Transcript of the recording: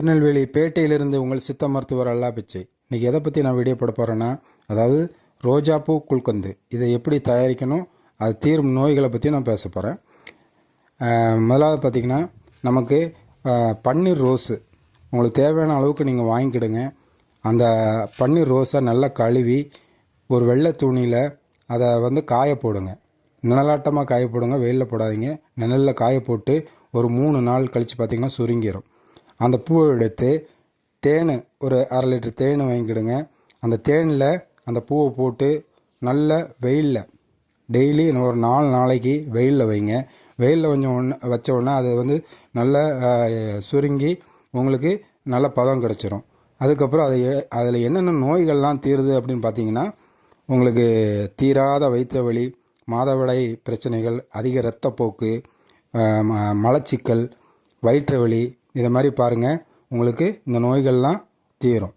திருநெல்வேலி பேட்டையிலிருந்து உங்கள் சித்த மருத்துவர் அல்லா பிச்சை இன்றைக்கி எதை பற்றி நான் வீடியோ போட போகிறேன்னா அதாவது ரோஜாப்பூ குல்கந்து. இதை எப்படி தயாரிக்கணும் அது தீரும் நோய்களை பற்றி நான் பேச போகிறேன் முதலாவது பார்த்திங்கன்னா நமக்கு பன்னீர் ரோஸு. உங்களுக்கு தேவையான அளவுக்கு நீங்கள் வாங்கிக்கிடுங்க. அந்த பன்னீர் ரோஸை நல்லா கழுவி ஒரு வெள்ளை துணியில் அதை வந்து காய போடுங்க. நிழலாட்டமாக காய போடுங்க வெயிலில் போடாதீங்க. நிழலில் காய போட்டு ஒரு மூணு நாள் கழித்து பார்த்திங்கன்னா சுருங்கிடும் அந்த பூவை எடுத்து தேன் ஒரு அரை லிட்டர் தேன் வாங்கிக்கிடுங்க. அந்த தேனில் அந்த பூவை போட்டு நல்ல வெயிலில் டெய்லி ஒரு நாலு நாளைக்கு வெயிலில் வைங்க. வெயிலில் கொஞ்சம் ஒன்று வச்ச உடனே அது வந்து நல்ல சுருங்கி உங்களுக்கு நல்ல பதம் கிடச்சிரும். அதுக்கப்புறம் அதை அதில் என்னென்ன நோய்கள்லாம் தீருது அப்படின்னு பார்த்தீங்கன்னா உங்களுக்கு தீராத வயிற்று வலி மாதவிடாய் பிரச்சனைகள் அதிக இரத்தப்போக்கு ம- மலச்சிக்கல் வயிற்று வலி இதை மாதிரி பாருங்கள் உங்களுக்கு இந்த நோய்கள்லாம் தீரும்.